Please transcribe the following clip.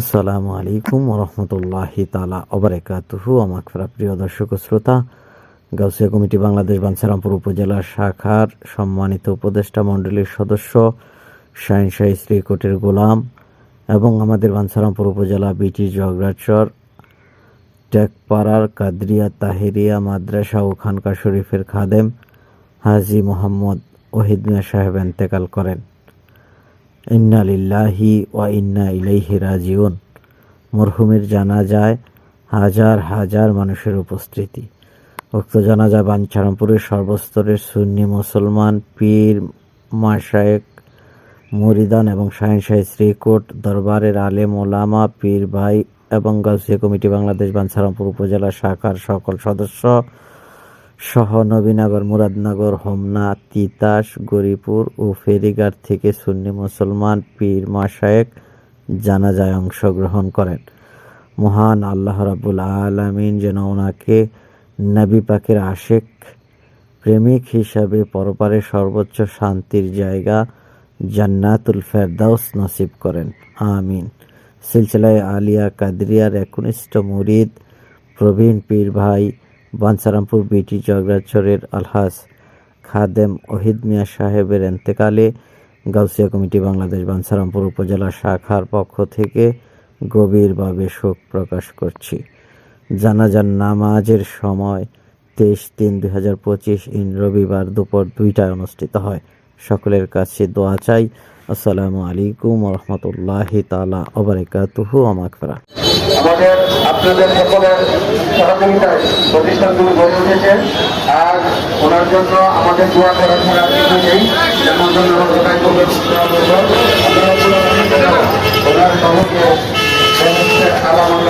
আসসালামু আলাইকুম রহমতুল্লাহি তালা অবরাকাতুহু আমার প্রিয় দর্শক শ্রোতা, গাউসিয়া কমিটি বাংলাদেশ বাঞ্ছারামপুর উপজেলা শাখার সম্মানিত উপদেষ্টা মণ্ডলীর সদস্য শাহিনশাহ শ্রীকোটের গোলাম এবং আমাদের বাঞ্ছারামপুর উপজেলা বিটি জগরাচর টেকপাড়ার কাদরিয়া তাহেরিয়া মাদ্রাসা ও খানকা শরীফের খাদেম হাজি মোহাম্মদ ওহিদ মিয়া সাহেব এন্তেকাল করেন। ইন্না লিল্লাহি ওয়া ইন্না ইলাইহি রাজিউন। মরহুমের জানাজায় হাজার হাজার মানুষের উপস্থিতি। উক্ত জানাজা বাঞ্ছারামপুরের সর্বস্তরের সুন্নি মুসলমান পীর মাশায়েক মুরিদান এবং শাহিনশাহ শ্রীকোট দরবারের আলেম, ওলামা, পীর ভাই এবং গাউসিয়া কমিটি বাংলাদেশ বাঞ্ছারামপুর উপজেলা শাখার সকল সদস্য সহ নবীনগর, মুরাদনগর, হোমনা, তিতাস গরিপুর ও ফেরিঘাট থেকে সুন্নি মুসলমান পীর মাশায়েক জানাজায় অংশগ্রহণ করেন। মহান আল্লাহ রাবুল আলামিন যেন ওনাকে নবী পাকের আশেক প্রেমিক হিসাবে পরপারে সর্বোচ্চ শান্তির জায়গা জান্নাতুল ফেরদাউস নসিব করেন। আমিন। সিলসিলায় আলিয়া কাদরিয়ার একনিষ্ঠ মুরিদ, প্রবীণ পীর ভাই বাঞ্ছারামপুর বিটি জগরাচরের আলহাস খাদেম ওহিদ মিয়া সাহেবের এন্তেকালে গাউসিয়া কমিটি বাংলাদেশ বাঞ্ছারামপুর উপজেলা শাখার পক্ষ থেকে গভীরভাবে শোক প্রকাশ করছি। জানাজান নামাজের সময় তেইশ তিন দুই হাজার পঁচিশ ইন রবিবার দুপুর দুইটায় অনুষ্ঠিত হয়। সকলের কাছে দোয়া চাই। আসসালামু আলাইকুম রহমতুল্লাহি তালা অবরাকাতুহু আমাকফরা আমাদের আপনাদের সকলের সহযোগিতায় প্রতিষ্ঠানগুলো গড়ে উঠেছে। আর ওনার জন্য আমাদের দোয়া করা ছাড়া কিছু নেই। যেমন জন্য ওনার সহকে আলামত